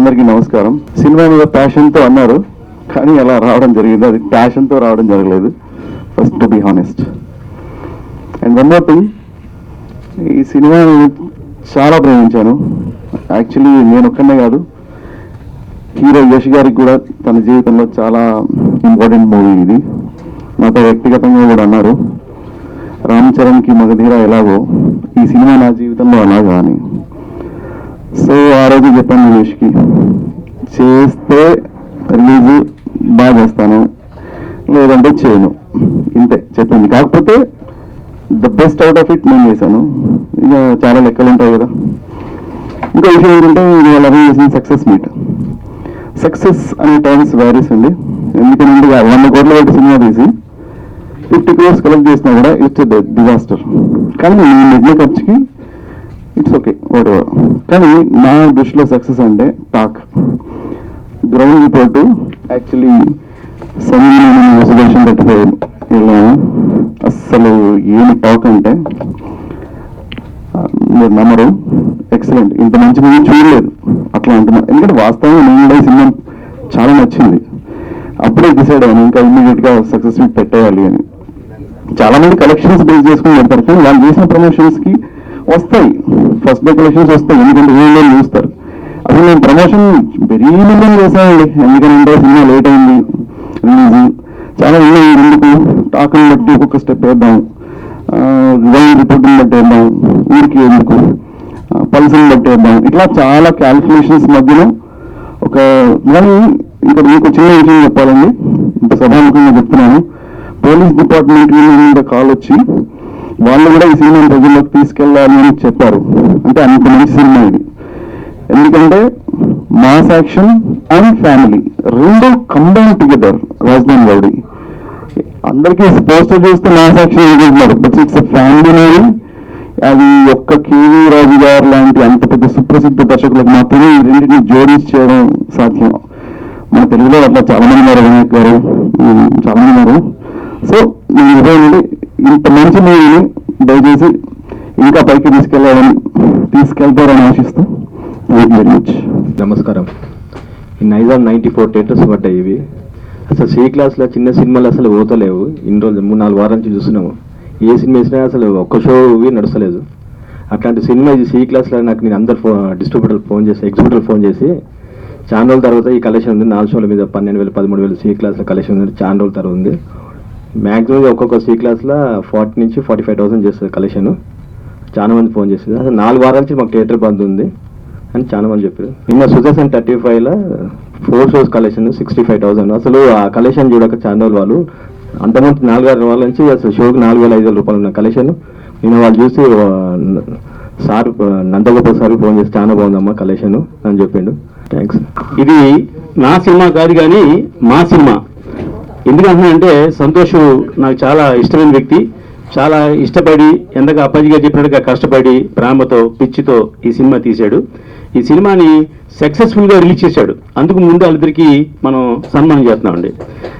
అందరికీ నమస్కారం. సినిమా మీద ప్యాషన్తో అన్నారు కానీ అలా రావడం జరిగింది. అది ప్యాషన్తో రావడం జరగలేదు. First to be honest and one more thing ఈ సినిమా చాలా ప్రేమించాను. యాక్చువల్లీ నేను ఒక్కనే కాదు. హీరో యష్ గారికి కూడా తన జీవితంలో చాలా ఇంపార్టెంట్ మూవీ ఇది. నాతో వ్యక్తిగతంగా కూడా అన్నారు. రామ్ చరణ్కి మగధీర ఎలాగో ఈ సినిమా నా జీవితంలో అలాగా అని సో ఆ రోజు చెప్పాను యోష్కి. చేస్తే రిలీజ్ బాగా చేస్తాను. లేదంటే చేయను. ఇంతే చెప్పింది కాకపోతే the best out of it నేను చేశాను. ఇక చాలా లెక్కలు ఉంటాయి కదా. ఇంకో విషయం ఏంటంటే ఇది వాళ్ళ చేసిన సక్సెస్ మీట్ సక్సెస్ అనే టైమ్స్ వ్యారీస్ అండి. ఎందుకంటే వంద కోట్ల పెట్టి సినిమా తీసి ఫిఫ్టీ క్రోర్స్ కలెక్ట్ చేసినా కూడా ఇట్స్ డిజాస్టర్ కానీ నేను నెగ్న ఖర్చుకి ఇట్స్ ఓకే వాట్ కానీ నా దృష్టిలో సక్సెస్ అంటే టాక్ గ్రౌండ్ రిపోర్ట్ యాక్చువల్లీ సమయంలో రిజర్వేషన్ పెట్టిపోయి వెళ్ళాము అస్సలు ఏమి టాక్ అంటే మీరు నమ్మరు. ఎక్సలెంట్ ఇంత మంచి మూవీ చూడలేదు. అట్లా అంటున్నా ఎందుకంటే వాస్తవంగా నేను కూడా సినిమా చాలా నచ్చింది. అప్పుడే డిసైడ్ అయ్యాను ఇంకా ఇమ్మీడియట్గా సక్సెస్ పెట్టేయాలి అని. చాలా మంది కలెక్షన్స్ బేస్ చేసుకుని పెడతారు. కానీ వాళ్ళు చేసిన ప్రమోషన్స్కి వస్తాయి. ఫస్ట్ డే కలెక్షన్స్ వస్తాయి. ఎందుకంటే వీళ్ళు చూస్తారు. అసలు నేను ప్రమోషన్ వెరీ మినిమం చేశానండి. ఎందుకంటే సినిమా లేట్ అయింది. రిలీజ్ చాలా ఉన్నాయి. ఎందుకు టాక్ని బట్టి ఒక్కొక్క స్టెప్ వేద్దాం. డిజైన్ రిపోర్ట్ని బట్టి వేద్దాం. ఊరికి ఎందుకు? పల్స్ని బట్టి వేద్దాం. ఇట్లా చాలా క్యాల్కులేషన్స్ మధ్యలో ఒక మనం ఇక్కడ మీకు చిన్న విషయం చెప్పాలండి. ఇంత సభాముఖంగా చెప్తున్నాను. పోలీస్ డిపార్ట్మెంట్ మీద కాల్ వచ్చి వాళ్ళు కూడా ఈ సినిమాని ప్రజల్లోకి తీసుకెళ్ళాలి అని చెప్పారు. అంటే అంత మంచి సినిమా ఇది. ఎందుకంటే మాస్ యాక్షన్ అండ్ ఫ్యామిలీ రెండు కంబైన్ టుగెదర్ రాజధాని రౌడీ అందరికీ పోస్టర్ చూస్తే మాస్ యాక్షన్ అనుకుంటున్నారు. బట్ ఇట్స్ ఫ్యామిలీ మూవీ అది ఒక్క కేవీ రాజు గారు లాంటి అంత పెద్ద సుప్రసిద్ధ దర్శకులకు మాత్రమే ఈ రెండింటిని జోడించి చేయడం సాధ్యం. మన తెలుగులో అట్లా చాలా మంది ఉన్నారు వినాయక్ గారు చాలా మంది ఉన్నారు. సో నేను ఇదేంటి ఇంత మంచి మూవీని దయచేసి ఇంకా పైకి తీసుకెళ్ళాలని తీసుకెళ్తారని ఆశిస్తూ థ్యాంక్ వెరీ మచ్ నమస్కారం. ఈ నైజాం నైంటీ ఫోర్ థియేటర్స్ పడ్డాయి ఇవి. అసలు సి క్లాస్లో చిన్న సినిమాలు అసలు పోతలేవు. ఇన్ని రోజులు మూడు నాలుగు వారాల నుంచి చూస్తున్నాము. ఏ సినిమా వేసినా అసలు ఒక్క షో నడుస్తలేదు. అట్లాంటి సినిమా ఇది సి క్లాస్లో నాకు నేను అందరు ఫోన్ డిస్ట్రిబ్యూటర్ ఫోన్ చేసి ఎగ్జిబ్యూటర్ ఫోన్ చేసి చాలా రోజుల తర్వాత ఈ కలెక్షన్ ఉంది. నాలుగు షోల మీద పన్నెండు వేలు పదమూడు వేలు సి క్లాస్లో కలెక్షన్ ఉంది. చాలా రోజుల తర్వాత ఉంది. మ్యాక్సిమం ఒక్కొక్క సి క్లాస్లో ఫార్టీ నుంచి ఫార్టీ ఫైవ్ థౌసండ్ చేస్తుంది కలెక్షన్ చాలా మంది ఫోన్ చేస్తుంది అసలు నాలుగు వారాల నుంచి మాకు థియేటర్ బంద్ ఉంది అని చాలా మంది చెప్పారు. నిన్న సుదర్శన్ థర్టీ ఫైవ్లో four shows collection sixty five thousand అసలు ఆ కలెక్షన్ చూడక ఛానల్ వాళ్ళు అంతమంది నాలుగు ఆరు వాళ్ళ నుంచి అసలు షోకి నాలుగు వేల ఐదు వేల రూపాయలు ఉన్న కలెక్షన్ నిన్న వాళ్ళు చూసి సార్ నందగోపాల్ సార్ ఫోన్ చేసి చాలా బాగుందమ్మా కలెక్షన్ అని చెప్పిండు. థ్యాంక్స్ ఇది నా సినిమా కాదు కానీ మా సినిమా. ఎందుకంటున్నానంటే సంతోష్ నాకు చాలా ఇష్టమైన వ్యక్తి. చాలా ఇష్టపడి ఎంతగా అప్పాజీ చెప్పినట్టుగా కష్టపడి ప్రేమతో పిచ్చితో ఈ సినిమా తీశాడు. ఈ సినిమాని సక్సెస్ఫుల్గా రిలీజ్ చేశాడు. అందుకు ముందు వాళ్ళిద్దరికీ మనం సన్మానం చేస్తున్నామండి.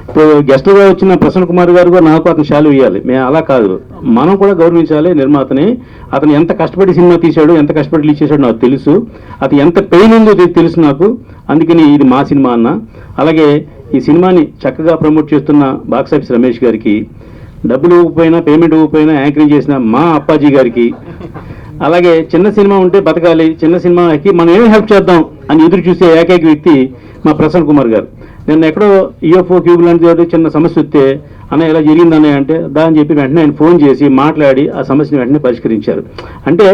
ఇప్పుడు గెస్ట్గా వచ్చిన ప్రసన్న కుమార్ గారు కూడా నాకు అతను శాలు ఇవ్వాలి మేము అలా కాదు. మనం కూడా గౌరవించాలి నిర్మాతని. అతను ఎంత కష్టపడి సినిమా తీశాడు ఎంత కష్టపడి రిలీజ్ చేశాడు నాకు తెలుసు. అతను ఎంత పెయిన్ ఉందో తెలుసు నాకు. అందుకని ఇది మా సినిమా అన్న. అలాగే ఈ సినిమాని చక్కగా ప్రమోట్ చేస్తున్న బాక్సాఫీస్ రమేష్ గారికి డబ్బులు ఇవ్వకపోయినా పేమెంట్ ఇవ్వకపోయినా యాంకరింగ్ చేసిన మా అప్పాజీ గారికి అలాగే చిన్న సినిమా ఉంటే బతకాలి చిన్న సినిమాకి మనం ఏమి హెల్ప్ చేద్దాం అని ఎదురు చూసే ఏకైక వ్యక్తి మా ప్రసన్న కుమార్ గారు. నేను ఎక్కడో ఈఎఫ్ఓ క్యూబ్ లాంటి చిన్న సమస్య వస్తే అన్న ఇలా జరిగింది అన్నయ్య అంటే దా అని చెప్పి వెంటనే ఆయన ఫోన్ చేసి మాట్లాడి ఆ సమస్యని వెంటనే పరిష్కరించారు. అంటే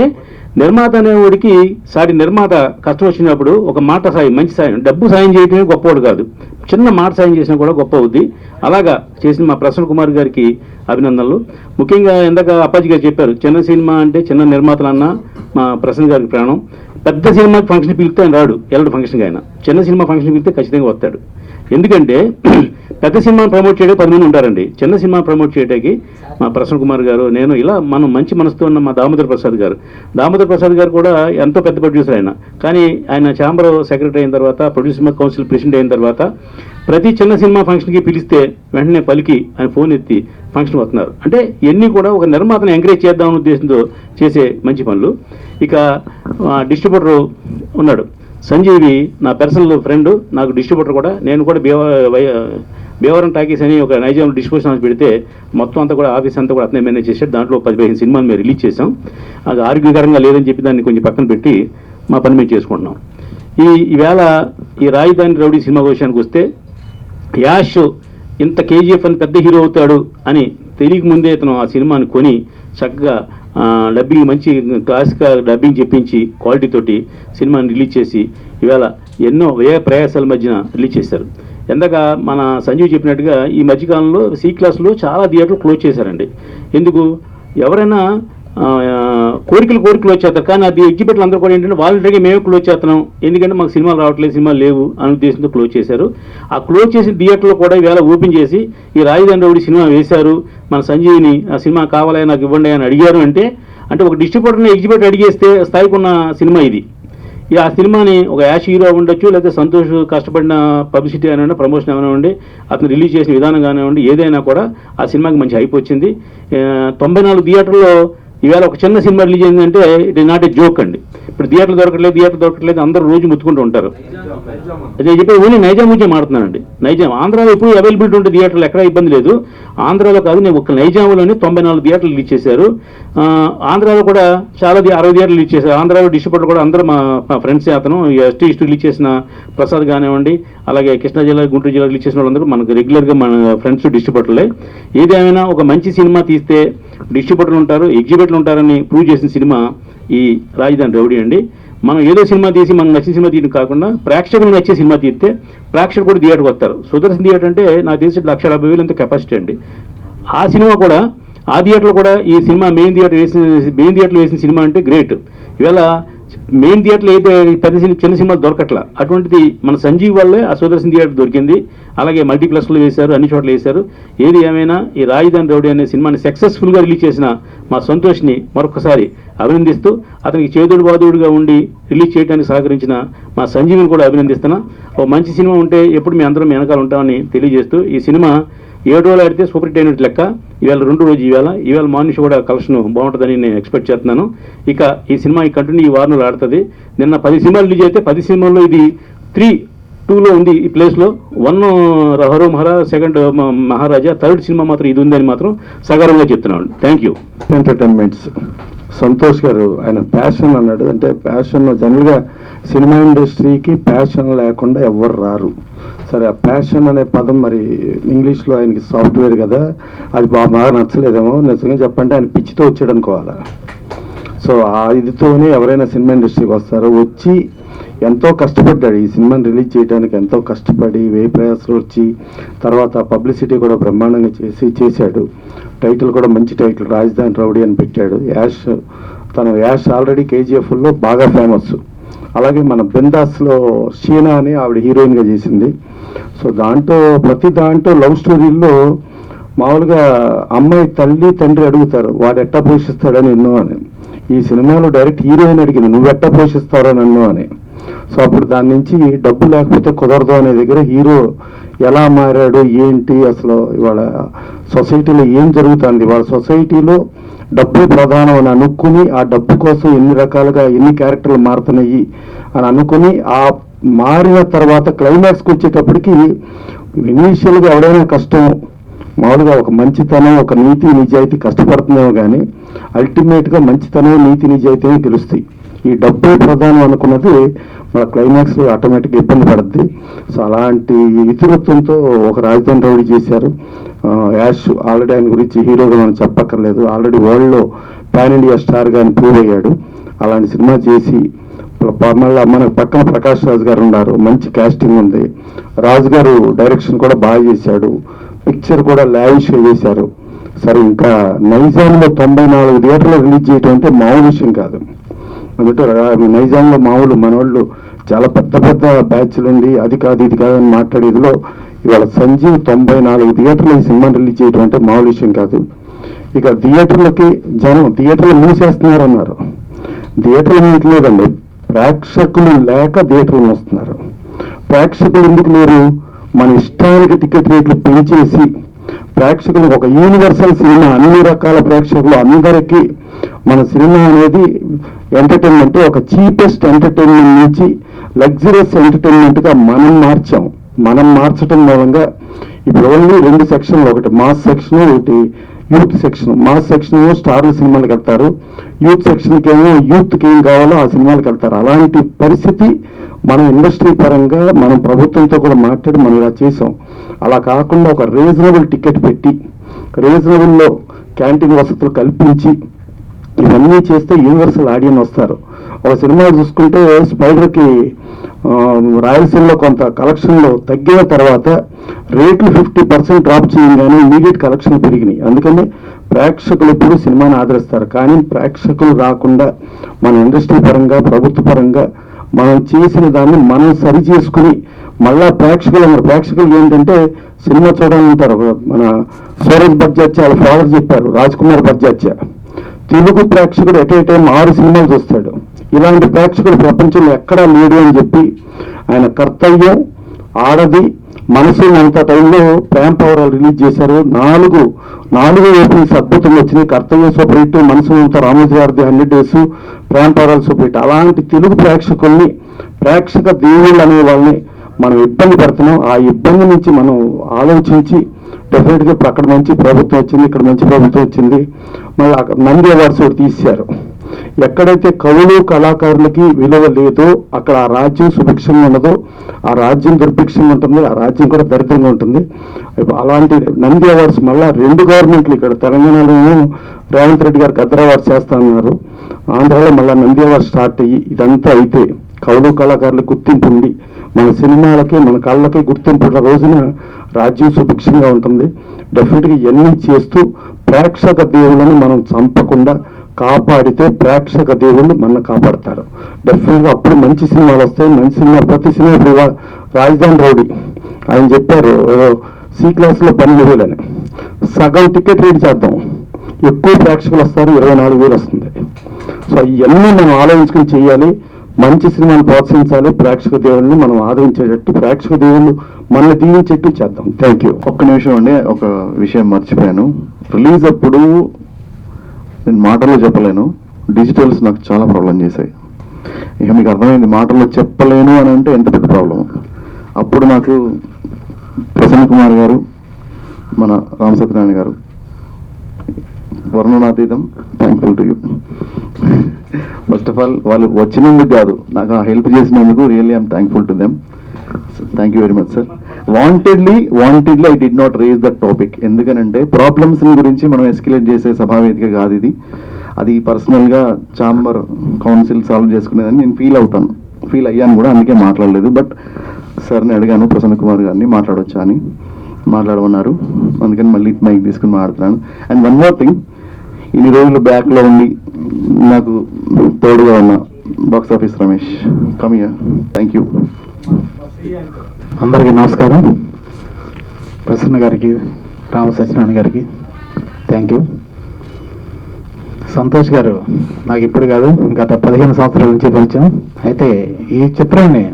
నిర్మాత అనేవాడికి సాటి నిర్మాత కష్టం వచ్చినప్పుడు ఒక మాట సాయం మంచి సాయం డబ్బు సాయం చేయటమే గొప్పవాడు కాదు. చిన్న మాట సాయం చేసినా కూడా గొప్ప అవుద్ది. అలాగా చేసిన మా ప్రసన్న కుమార్ గారికి అభినందనలు. ముఖ్యంగా ఇందాక అప్పాజీ గారు చెప్పారు చిన్న సినిమా అంటే చిన్న నిర్మాతలన్నా మా ప్రసన్న గారికి ప్రాణం. పెద్ద సినిమాకి ఫంక్షన్ పిలిస్తే ఆయన రాడు ఎల్లడు ఫంక్షన్కి ఆయన. చిన్న సినిమా ఫంక్షన్ పిలిస్తే ఖచ్చితంగా వస్తాడు. ఎందుకంటే పెద్ద సినిమా ప్రమోట్ చేయడానికి పది మంది ఉంటారండి. చిన్న సినిమా ప్రమోట్ చేయడానికి మా ప్రసన్న కుమార్ గారు నేను ఇలా మనం మంచి మనసుతో ఉన్న మా దామోదర్ ప్రసాద్ గారు. దామోదర్ ప్రసాద్ గారు కూడా ఎంతో పెద్ద ప్రొడ్యూసర్ ఆయన. కానీ ఆయన ఛాంబర్ సెక్రటరీ అయిన తర్వాత ప్రొడ్యూసర్ కౌన్సిల్ ప్రెసిడెంట్ అయిన తర్వాత ప్రతి చిన్న సినిమా ఫంక్షన్కి పిలిస్తే వెంటనే పలికి ఆయన ఫోన్ ఎత్తి ఫంక్షన్ వస్తున్నారు. అంటే ఇవన్నీ కూడా ఒక నిర్మాతను ఎంకరేజ్ చేద్దామనే ఉద్దేశంతో చేసే మంచి పనులు. ఇక డిస్ట్రిబ్యూటర్ ఉన్నాడు. సంజీవి నా పర్సనల్ ఫ్రెండ్ నాకు డిస్ట్రిబ్యూటర్ కూడా. నేను కూడా బేవ వై- భీమవరం టాకీస్ అని ఒక నైజాం డిస్ట్రిబ్యూషన్ హౌస్ పెడితే మొత్తం అంతా కూడా ఆఫీస్ అంతా కూడా అతనే మేనేజ్ చేశాడు. దాంట్లో పది పదిహేను సినిమాలు మేము రిలీజ్ చేసాం అది ఆరోగ్యకరంగా లేదని చెప్పి దాన్ని కొంచెం పక్కన పెట్టి మా పని మేము చేసుకుంటున్నాం. ఈ ఈవేళ ఈ రాజధాని రౌడీ సినిమా విషయానికి వస్తే యాష్ ఇంత కేజీఎఫ్ అని పెద్ద హీరో అవుతాడు అని తెలియక ముందే ఇతను ఆ సినిమాని కొని చక్కగా డబ్బింగ్ మంచి క్లాసికల్ డబ్బింగ్ చెప్పించి క్వాలిటీ తోటి సినిమాని రిలీజ్ చేసి ఇవాళ ఎన్నో వ్యయ ప్రయాసాల మధ్యన రిలీజ్ చేశారు. ఎందాక మన సంజీవ్ చెప్పినట్టుగా ఈ మధ్యకాలంలో సి క్లాస్లో చాలా థియేటర్లు క్లోజ్ చేశారండి. ఎందుకు? ఎవరైనా కోరికలు కోరికలు వచ్చేస్తారు కానీ అది ఎగ్జిబిట్లు అందరూ కూడా ఏంటంటే వాలంటరీగా మేమే క్లోజ్ చేస్తున్నాం. ఎందుకంటే మాకు సినిమాలు రావట్లేదు సినిమాలు లేవు అనే ఉద్దేశంతో క్లోజ్ చేశారు. ఆ క్లోజ్ చేసిన థియేటర్లో కూడా ఈవేళ ఓపెన్ చేసి ఈ రాజధాని సినిమా వేశారు. మన సంజీవిని ఆ సినిమా కావాలా నాకు ఇవ్వండి అని అడిగారు అంటే అంటే ఒక డిస్ట్రిబ్యూటర్ని ఎగ్జిబిట్ అడిగేస్తే స్థాయికి ఉన్న సినిమా ఇది. ఈ ఆ సినిమాని ఒక యాష్ హీరో ఉండొచ్చు లేకపోతే సంతోష్ కష్టపడిన పబ్లిసిటీ కానివ్వండి ప్రమోషన్ కానివ్వండి అతను రిలీజ్ చేసిన విధానం కానివ్వండి ఏదైనా కూడా ఆ సినిమాకి మంచి హైప్ వచ్చింది. తొంభై నాలుగు థియేటర్లో ఈవేళ ఒక చిన్న సినిమా రిలీజ్ అయిందంటే it is not a joke అండి. ఇప్పుడు థియేటర్ దొరకట్లేదు థియేటర్ దొరకట్లేదు అందరూ రోజు ముత్తుకుంటూ ఉంటారు. అదే చెప్పి ఓన్లీ నైజాం గురించి మాట్లాడుతున్నానండి నైజాం ఆంధ్రాలో ఇప్పుడు అవైలబిలిటీ ఉంటే థియేటర్లు ఎక్కడ ఇబ్బంది లేదు. ఆంధ్రాలో కాదు నేను ఒక నైజాంలోనే తొంభై నాలుగు థియేటర్లు రిలీజ్ చేశారు. ఆంధ్రాలో కూడా చాలా అరవై థియేటర్లు రిలీజ్ చేశారు. ఆంధ్రాలో డిస్ట్రిబ్యూటర్ కూడా అందరూ మా మా ఫ్రెండ్స్ అతను. ఎస్టీ ఇస్టు రిలీజ్ చేసిన ప్రసాద్ కానివ్వండి అలాగే కృష్ణా జిల్లా గుంటూరు జిల్లా రిలీజ్ చేసిన వాళ్ళందరూ మనకు రెగ్యులర్గా మన ఫ్రెండ్స్ డిస్ట్రిబ్యూటర్లే ఏదేమైనా ఒక మంచి సినిమా తీస్తే డిస్ట్రిబ్యూటర్లు ఉంటారు ఎగ్జిబిటర్లు ఉంటారని ప్రూవ్ చేసిన సినిమా ఈ రాజధాని రౌడీ అండి. మనం ఏదో సినిమా తీసి మనం నచ్చిన సినిమా తీయడం కాకుండా ప్రేక్షకులు నచ్చే సినిమా తీస్తే ప్రేక్షకులు కూడా థియేటర్కి వస్తారు. సుదర్శన్ థియేటర్ అంటే నాకు తెలిసి లక్ష డెబ్బై వేలు అంత కెపాసిటీ అండి. ఆ సినిమా కూడా ఆ థియేటర్లో కూడా ఈ సినిమా మెయిన్ థియేటర్ వేసిన మెయిన్ థియేటర్లో వేసిన సినిమా అంటే గ్రేట్. ఇవాళ మెయిన్ థియేటర్లో అయితే పెద్ద సినిమా చిన్న సినిమాలు దొరకట్ల. అటువంటిది మన సంజీవ్ వల్లే ఆ సుదర్శన్ థియేటర్ దొరికింది. అలాగే మల్టీప్లెక్స్లో వేశారు అన్ని చోట్ల వేశారు. ఏది ఏమైనా ఈ రాజధాని రౌడీ అనే సినిమాని సక్సెస్ఫుల్గా రిలీజ్ చేసిన మా సంతోష్ని మరొకసారి అభినందిస్తూ అతనికి చేదుడు బాధుడుగా ఉండి రిలీజ్ చేయడానికి సహకరించిన మా సంజీవిని కూడా అభినందిస్తున్నా. ఓ మంచి సినిమా ఉంటే ఎప్పుడు మీ అందరం వెనకాల ఉంటామని తెలియజేస్తూ ఈ సినిమా ఏడు రోజులు ఆడితే సూపర్ లెక్క ఇవాళ రెండు రోజు ఇవాళ ఇవాళ మార్నింగ్ కూడా కలెక్షన్ బాగుంటుందని నేను ఎక్స్పెక్ట్ చేస్తున్నాను. ఇక ఈ సినిమా ఈ కంటిన్యూ ఈ వారంలో ఆడుతుంది. నిన్న పది సినిమాలు రిలీజ్ అయితే పది సినిమాల్లో ఇది త్రీ టూలో ఉంది ఈ ప్లేస్లో వన్ హరో మహారా సెకండ్ మహారాజా థర్డ్ సినిమా మాత్రం ఇది ఉందని మాత్రం సగర్వంగా చెప్తున్నాను థ్యాంక్ యూ ఎంటర్టైన్మెంట్స్ సంతోష్ గారు ఆయన ప్యాషన్ అన్నాడు. అంటే ప్యాషన్ జనరల్గా సినిమా ఇండస్ట్రీకి ప్యాషన్ లేకుండా ఎవ్వరు రారు. సరే ఆ ప్యాషన్ అనే పదం మరి ఇంగ్లీష్లో ఆయనకి సాఫ్ట్వేర్ కదా. అది బాగా బాగా నచ్చలేదేమో. నిజంగా చెప్పంటే ఆయన పిచ్చితో వచ్చాడు అనుకోవాలా సో ఆ ఇదితోనే ఎవరైనా సినిమా ఇండస్ట్రీకి వస్తారో వచ్చి ఎంతో కష్టపడ్డాడు. ఈ సినిమాని రిలీజ్ చేయడానికి ఎంతో కష్టపడి వేయి ప్రయాసలు వచ్చి తర్వాత పబ్లిసిటీ కూడా బ్రహ్మాండంగా చేసి చేశాడు. టైటిల్ కూడా మంచి టైటిల్ రాజధాని రౌడీ అని పెట్టాడు. యాష్ తన యాష్ ఆల్రెడీ కేజీఎఫ్లో బాగా ఫేమస్. అలాగే మన బెందాస్లో షీనా అని ఆవిడ హీరోయిన్గా చేసింది. సో దాంట్లో ప్రతి దాంట్లో లవ్ స్టోరీల్లో మామూలుగా అమ్మాయి తల్లి తండ్రి అడుగుతారు వాడు ఎట్టా పోషిస్తాడని ఎన్నో అని. ఈ సినిమాలో డైరెక్ట్ హీరోయిన్ అడిగింది నువ్వు ఎట్టా పోషిస్తారో నన్ను? అని. సో అప్పుడు దాని నుంచి డబ్బు లేకపోతే కుదరదు అనే దగ్గర హీరో ఎలా మారాడు ఏంటి అసలు ఇవాళ సొసైటీలో ఏం జరుగుతుంది? ఇవాళ సొసైటీలో డబ్బు ప్రధానం అని అనుకుని ఆ డబ్బు కోసం ఎన్ని రకాలుగా ఎన్ని క్యారెక్టర్లు మారుతున్నాయి అని అనుకుని ఆ మారిన తర్వాత క్లైమాక్స్కి వచ్చేటప్పటికి ఇనీషియల్గా ఎవడైనా కష్టం మామూలుగా ఒక మంచితనం ఒక నీతి నిజాయితీ కష్టపడుతుందేమో కానీ అల్టిమేట్గా మంచితనం నీతి నిజాయితీ గెలుస్తాయి ఈ డబ్బే ప్రధానం అనుకున్నది మన క్లైమాక్స్ ఆటోమేటిక్గా ఇబ్బంది పడుద్ది. సో అలాంటి ఇతివృత్తంతో ఒక రాజధాని రౌడీ చేశారు. యాష్ ఆల్రెడీ ఆయన గురించి హీరోగా మనం చెప్పక్కర్లేదు. ఆల్రెడీ వరల్డ్లో పాన్ ఇండియా స్టార్గా ఆయన ప్రూవ్ అయ్యాడు. అలాంటి సినిమా చేసి మళ్ళీ మన పక్కన ప్రకాష్ రాజ్ గారు ఉన్నారు. మంచి కాస్టింగ్ ఉంది. రాజు గారు డైరెక్షన్ కూడా బాగా చేశాడు. పిక్చర్ కూడా లావిష్గా చేశారు. సరే ఇంకా నైజాంలో తొంభై నాలుగు థియేటర్లో రిలీజ్ చేయటం అంటే మామూలు విషయం కాదు. అందుకే రా- నైజాంలో మామూలు మనోళ్ళు చాలా పెద్ద పెద్ద బ్యాచ్లు ఉండి అది కాదు ఇది కాదు అని మాట్లాడేదిలో ఇవాళ సంజీవ్ తొంభై నాలుగు థియేటర్లు ఈ సినిమా రిలీజ్ చేయడం అంటే మామూలు విషయం కాదు. ఇక థియేటర్లకి జనం థియేటర్లు మూసేస్తున్నారు అన్నారు థియేటర్లు మూయట్లేదండి ప్రేక్షకులు లేక థియేటర్లు వస్తున్నారు ప్రేక్షకులు ఎందుకు లేరు? మన ఇష్టానికి టికెట్ రేట్లు పెంచేసి ప్రేక్షకులకు ఒక యూనివర్సల్ సినిమా అన్ని రకాల ప్రేక్షకులు అందరికీ మన సినిమా అనేది ఎంటర్టైన్మెంట్ ఒక చీపెస్ట్ ఎంటర్టైన్మెంట్ నుంచి లగ్జరియస్ ఎంటర్టైన్మెంట్గా మనం మార్చాం. మనం మార్చడం మూలంగా ఇప్పుడు ఓన్లీ రెండు సెక్షన్లు ఒకటి మాస్ సెక్షన్ ఒకటి యూత్ సెక్షన్ మాస్ సెక్షన్ స్టార్ల సినిమాలకు వెళ్తారు. యూత్ సెక్షన్కి ఏమో యూత్కి ఏం కావాలో ఆ సినిమాలకు వెళ్తారు. అలాంటి పరిస్థితి మనం ఇండస్ట్రీ పరంగా మనం ప్రభుత్వంతో కూడా మాట్లాడి మనం ఇలా చేసాం. అలా కాకుండా ఒక రీజనబుల్ టికెట్ పెట్టి రీజనబుల్లో క్యాంటీన్ వసతులు కల్పించి ఇవన్నీ చేస్తే యూనివర్సల్ ఆడియన్ వస్తారు. ఒక సినిమా చూసుకుంటే స్పైడర్కి రాయలసీమలో కొంత కలెక్షన్లు తగ్గిన తర్వాత రేట్లు ఫిఫ్టీ పర్సెంట్ డ్రాప్ చేయగానే ఇమీడియట్ కలెక్షన్ పెరిగినాయి. అందుకని ప్రేక్షకులు ఎప్పుడు సినిమాని ఆదరిస్తారు. కానీ ప్రేక్షకులు రాకుండా మన ఇండస్ట్రీ పరంగా ప్రభుత్వ పరంగా మనం చేసిన దాన్ని మనం సరి చేసుకుని మళ్ళా ప్రేక్షకులు ఉన్నారు ప్రేక్షకులు ఏంటంటే సినిమా చూడాలంటారు మన సూరజ్ బడ్జాచ్య వాళ్ళ ఫాదర్ చెప్పారు రాజ్ కుమార్ బడ్జాచ్య తెలుగు ప్రేక్షకుడు ఎట్ ఏ టైం ఆరు సినిమాలు చూస్తాడు. ఇలాంటి ప్రేక్షకుడు ప్రపంచంలో ఎక్కడా లేడు అని చెప్పి ఆయన కర్తవ్యం ఆడది మనసు అంత టైంలో ప్రేమ పవరాలు రిలీజ్ చేశారు. నాలుగు నాలుగు ఓపెనింగ్స్ అద్భుతంగా వచ్చినాయి. కర్తవ్యం సూపర్ హిట్ మనసు అంత రామోజీ గారిది hundred days Prema Pavuralu super hit అలాంటి తెలుగు ప్రేక్షకుల్ని ప్రేక్షక దేవుళ్ళు అనే వాళ్ళని మనం ఇబ్బంది పడుతున్నాం. ఆ ఇబ్బంది నుంచి మనం ఆలోచించి డెఫినెట్గా అక్కడ మంచి ప్రభుత్వం వచ్చింది ఇక్కడ మంచి ప్రభుత్వం వచ్చింది. మళ్ళీ అక్కడ నంది అవార్డ్స్ కూడా తీశారు. ఎక్కడైతే కవులు కళాకారులకి విలువ లేదో అక్కడ ఆ రాజ్యం సుభిక్షంగా ఉండదో ఆ రాజ్యం దుర్భిక్షంగా ఉంటుంది ఆ రాజ్యం కూడా దరిద్రంగా ఉంటుంది. అలాంటి నంది అవార్డ్స్ మళ్ళీ రెండు గవర్నమెంట్లు ఇక్కడ. తెలంగాణలోనూ రేవంత్ రెడ్డి గారు గద్దర్ అవార్డ్స్ చేస్తానన్నారు. ఆంధ్రాలో మళ్ళీ నంది అవార్డ్స్ స్టార్ట్ అయ్యి ఇదంతా అయితే కవులు కళాకారులకు గుర్తింపు ఉంది. మన సినిమాలకి మన కళ్ళకి గుర్తింపు ఉన్న రోజున రాజ్యం సుభిక్షంగా ఉంటుంది. డెఫినెట్గా ఇవన్నీ చేస్తూ ప్రేక్షక దేవుళ్ళని మనం చంపకుండా కాపాడితే ప్రేక్షక దేవుళ్ళు మన కాపాడతారు. డెఫినెట్గా అప్పుడు మంచి సినిమాలు వస్తాయి. మంచి సినిమా ప్రతి సినిమా ఇప్పుడు రాజధాని రౌడీ ఆయన చెప్పారు సి క్లాస్లో పన్నెండు వేలని సగం టికెట్ రేట్ చేద్దాం. ఎక్కువ ప్రేక్షకులు వస్తారు ఇరవై నాలుగు వేలు వస్తుంది. సో ఇవన్నీ మనం ఆలోచించుకుని చేయాలి. మంచి సినిమాను ప్రోత్సహించాలి. ప్రేక్షక దేవుళ్ళని మనం ఆదరించేటట్టు ప్రేక్షక దేవుళ్ళు మనల్ని దీవించేట్టు చేద్దాం. థ్యాంక్ యూ ఒక్క నిమిషం అండి. ఒక విషయం మర్చిపోయాను. రిలీజ్ అప్పుడు నేను మాటల్లో చెప్పలేను. డిజిటల్స్ నాకు చాలా ప్రాబ్లం చేశాయి. ఇక మీకు అర్థమైంది మాటల్లో చెప్పలేను అని అంటే ఎంత పెద్ద ప్రాబ్లం అప్పుడు నాకు ప్రసన్న కుమార్ గారు మన రామ్ సత్యనారాయణ గారు వర్ణనాతీతం thankful to you first of all వాళ్ళు వచ్చినందుకు కాదు నాకు ఆ హెల్ప్ చేసినందుకు really I'm thankful to them thank you very much sir wantedly wantedly I did not raise that topic ఎందుకనంటే ప్రాబ్లమ్స్ గురించి మనం ఎస్క్యులేట్ చేసే సభావేదిక కాదు ఇది. అది పర్సనల్గా చాంబర్ కౌన్సిల్ సాల్వ్ చేసుకునేదని నేను ఫీల్ అవుతాను. ఫీల్ అయ్యాను కూడా అందుకే మాట్లాడలేదు. బట్ సార్ని అడిగాను ప్రసన్న కుమార్ గారిని మాట్లాడొచ్చా అని. మాట్లాడమన్నారు. అందుకని మళ్ళీ మైక్ తీసుకుని మాట్లాడుతున్నాను. అండ్ వన్ మోర్ థింగ్ ఇన్ని రోజులు బ్యాక్లో ఉండి నాకు తోడుగా ఉన్న బాక్స్ ఆఫీస్ రమేష్ కమియా థ్యాంక్ యూ అందరికీ నమస్కారం. ప్రసన్న గారికి రామ సత్యనారాయణ గారికి థ్యాంక్ యూ సంతోష్ గారు నాకు ఇప్పుడు కాదు గత పదిహేను సంవత్సరాల నుంచి పరిచయం. అయితే ఈ చిత్రాన్ని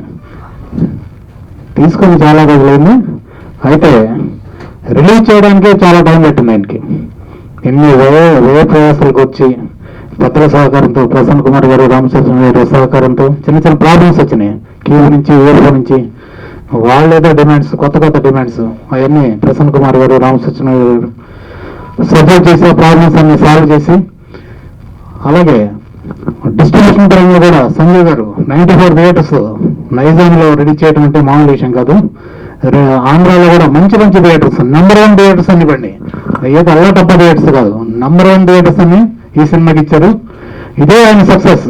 తీసుకొని చాలా రోజులైంది. అయితే రిలీజ్ చేయడానికే చాలా టైం పట్టింది ఆయనకి. ఎన్ని వే వే ప్రయాసాలకు వచ్చి పెద్దల సహకారంతో ప్రసన్న కుమార్ గారు రామచంద్ర గారి సహకారంతో చిన్న చిన్న ప్రాబ్లమ్స్ వచ్చినాయి. క్యూ నుంచి ఏర్పో నుంచి. వాళ్ళేదో డిమాండ్స్ కొత్త కొత్త డిమాండ్స్ అవన్నీ ప్రసన్న కుమార్ గారు రామసత్యన గారు సపోర్ట్ చేసి ఆ ప్రాబ్లమ్స్ అన్ని సాల్వ్ చేసి అలాగే డిస్ట్రిబ్యూషన్ పరంగా కూడా Sanjay garu ninety four theatres నైజాంలో ready చేయడం అంటే మామూలు విషయం కాదు. ఆంధ్రాలో కూడా మంచి మంచి థియేటర్స్ నెంబర్ వన్ థియేటర్స్ అని ఇవ్వండి ఏదో అల్లటప్ప థియేటర్స్ కాదు. నెంబర్ వన్ థియేటర్స్ అని ఈ సినిమాకి ఇచ్చారు. ఇదే ఆయన సక్సెస్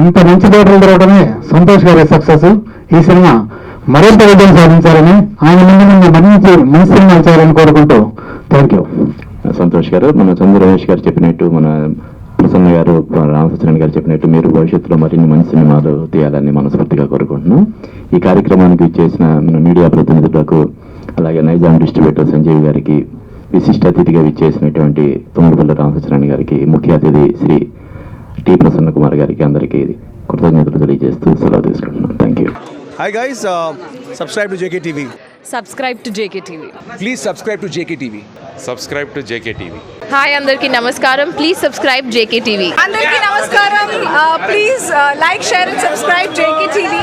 ఇంత మంచి థియేటర్లు తిరగడమే సంతోష్ గారి సక్సెస్ ఈ సినిమా మరింత విజయం సాధించాలని ఆయన ముందు ముందు మంచి మంచి సినిమా చేయాలని కోరుకుంటూ థ్యాంక్ యూ సంతోష్ గారు మన చంద్ర రమేష్ గారు చెప్పినట్టు మన ప్రసన్న గారు రామసత్యనారాయణ గారు చెప్పినట్టు మీరు భవిష్యత్తులో మరిన్ని మంచి సినిమాలు తీయాలని మనస్ఫూర్తిగా కోరుకుంటున్నాం. ఈ కార్యక్రమానికి ఇచ్చేసిన మన మీడియా ప్రతినిధులకు అలాగే నైజాం డిస్ట్రిబ్యూటర్ సంజయ్ గారికి విశిష్ట అతిథిగా విచ్చేసినటువంటి తుమ్మపల్లి రామకృష్ణారాయణ గారికి ముఖ్య అతిథి శ్రీ టి. ప్రసన్న కుమార్ గారికి అందరికీ కృతజ్ఞతలు తెలియజేస్తూ సెలవు తీసుకుంటున్నాను thank you hi guys subscribe to JK TV subscribe to JK TV please subscribe to JK TV subscribe to JK TV hi అందరికి నమస్కారం. ప్లీజ్ సబ్స్క్రైబ్ జేకే టీవీ అందరికి నమస్కారం. Please like share and subscribe JK TV